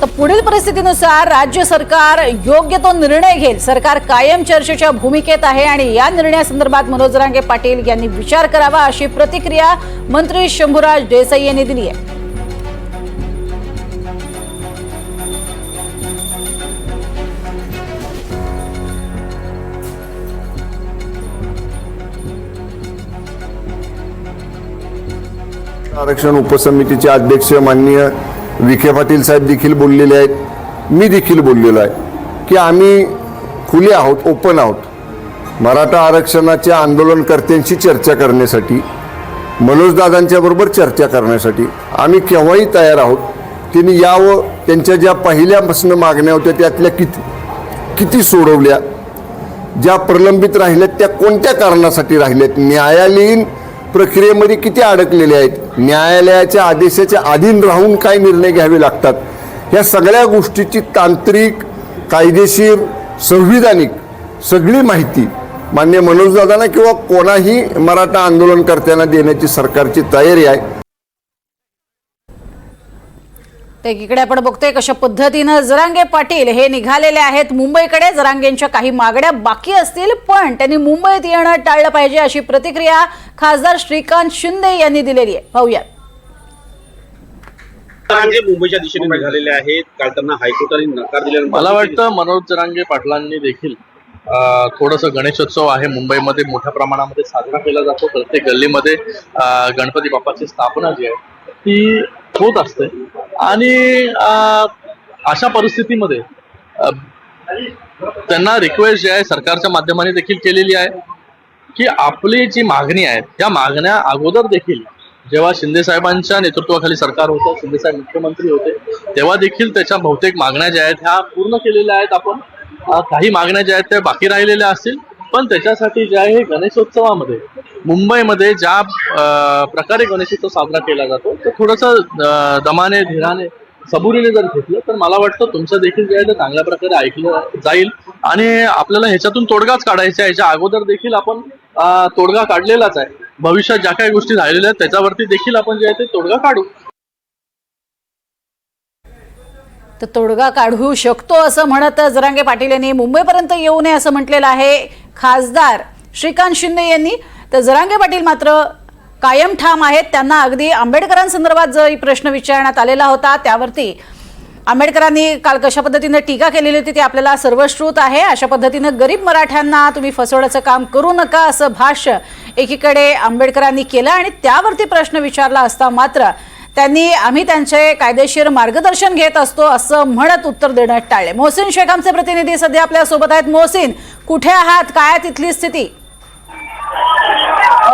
तर पुढील परिस्थितीनुसार राज्य सरकार योग्य तो निर्णय घेईल. सरकार कायम चर्चेच्या भूमिकेत आहे आणि या निर्णयासंदर्भात मनोज रांगे पाटील यांनी विचार करावा अशी प्रतिक्रिया मंत्री शंभूराज देसाई यांनी दिली आहे. आरक्षण उपसमितीचे अध्यक्ष माननीय विखे पाटील साहेब देखील बोललेले आहेत. मी देखील बोललेलो आहे की आम्ही खुले आहोत ओपन आहोत. मराठा आरक्षणाच्या आंदोलनकर्त्यांशी चर्चा करण्यासाठी मनोजदादांच्या बरोबर चर्चा करण्यासाठी आम्ही केव्हाही तयार आहोत. त्यांनी यावं त्यांच्या ज्या पहिल्यापासून मागण्या होत्या त्यातल्या किती किती सोडवल्या ज्या प्रलंबित राहिल्यात त्या कोणत्या कारणासाठी राहिल्यात न्यायालयीन प्रक्रियेमध्ये किती अडकलेले आहेत? न्यायालयाच्या आदेशाच्या अधीन राहून काय निर्णय घ्यावे लागतात? ह्या सगळ्या गोष्टीची तांत्रिक कायदेशीर संविधानिक सगळी माहिती मान्य मनोजदादांना किंवा कोणाही मराठा आंदोलनकर्त्यांना देण्याची सरकारची तयारी आहे. तर एकीकडे आपण बघतोय कशा पद्धतीनं जरांगे पाटील हे निघालेले आहेत. मुंबईकडे जरांगेंच्या काही मागण्या बाकी असतील पण त्यांनी मुंबईत येणं टाळलं पाहिजे अशी प्रतिक्रिया खासदार श्रीकांत शिंदे यांनी दिलेली आहे. पाहूया. जे मुंबईच्या दिशेने निघालेले आहेत. काल त्यांना हायकोर्टाने नकार दिल्यानंतर मला वाटतं मनोज जरांगे पाटलांनी देखील थोडंसं गणेशोत्सव आहे. मुंबईमध्ये मोठ्या प्रमाणामध्ये साजरा केला जातो. प्रत्येक गल्लीमध्ये गणपती बाप्पाची स्थापना जी आहे ती होत असते. आणि अशा परिस्थितीमध्ये त्यांना रिक्वेस्ट जी आहे सरकारच्या माध्यमाने देखील केलेली आहे की आपली जी मागणी आहे त्या मागण्या अगोदर देखील जेव्हा शिंदे साहेबांच्या नेतृत्वाखाली सरकार होतं शिंदेसाहेब मुख्यमंत्री होते तेव्हा देखील त्याच्या बहुतेक मागण्या ज्या आहेत ह्या पूर्ण केलेल्या आहेत आपण. काही मागण्या ज्या आहेत त्या बाकी राहिलेल्या असतील पण त्याच्यासाठी जे आहे गणेशोत्सवामध्ये मुंबईमध्ये ज्या प्रकारे गणेश उत्सव साजरा केला जातो तो थोडंसं दमाने धीराने सबुरीने जर घेतलं तर मला वाटतं तुमचं देखील जे आहे ते चांगल्या प्रकारे ऐकलं जाईल. आणि आपल्याला ह्याच्यातून तोडगाच काढायचा आहे. ह्याच्या अगोदर देखील आपण तोडगा काढलेलाच आहे. भविष्यात ज्या काही गोष्टी राहिलेल्या आहेत त्याच्यावरती देखील आपण जे आहे ते तोडगा काढू. तर तोडगा काढू शकतो असं म्हणत जरांगे पाटील यांनी मुंबईपर्यंत येऊ नये असं म्हटलेलं आहे खासदार श्रीकांत शिंदे यांनी. तर जरांगे पाटील मात्र कायम ठाम आहेत. त्यांना अगदी आंबेडकरांसंदर्भात जो प्रश्न विचारण्यात आलेला होता त्यावरती आंबेडकरांनी काल कशा पद्धतीनं टीका केलेली होती ती आपल्याला सर्वश्रुत आहे. अशा पद्धतीनं गरीब मराठ्यांना तुम्ही फसवण्याचं काम करू नका असं भाष्य एकीकडे आंबेडकरांनी केलं आणि त्यावरती प्रश्न विचारला असता मात्र त्यांनी आम्ही त्यांचे कायदेशीर मार्गदर्शन घेत असतो असं म्हणत उत्तर देणं टाळले. मोहसिन शेख आमचे प्रतिनिधी सध्या आपल्यासोबत आहेत. मोहसिन कुठे आहात? काय तिथली स्थिती?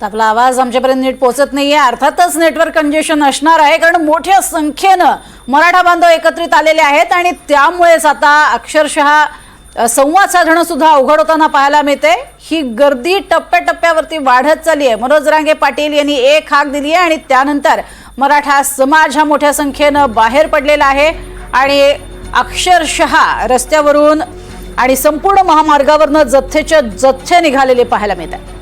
तर आपला आवाज आमच्यापर्यंत नीट पोहोचत आहे अर्थातच नेटवर्क कंजेशन असणार आहे कारण मोठ्या संख्येनं मराठा बांधव एकत्रित आलेले आहेत आणि त्यामुळेच आता अक्षरशः संवाद साधणं सुद्धा अवघड होताना पाहायला मिळते ही गर्दी टप्प्याटप्प्यावरती वाढत चालली आहे मनोज रांगे पाटील यांनी एक हाक दिली आहे आणि त्यानंतर मराठा समाज हा मोठ्या संख्येनं बाहेर पडलेला आहे आणि अक्षरशः रस्त्यावरून आणि संपूर्ण महामार्गावरनं जथ्थेच्या जथ्थे निघालेले पाहायला मिळत आहे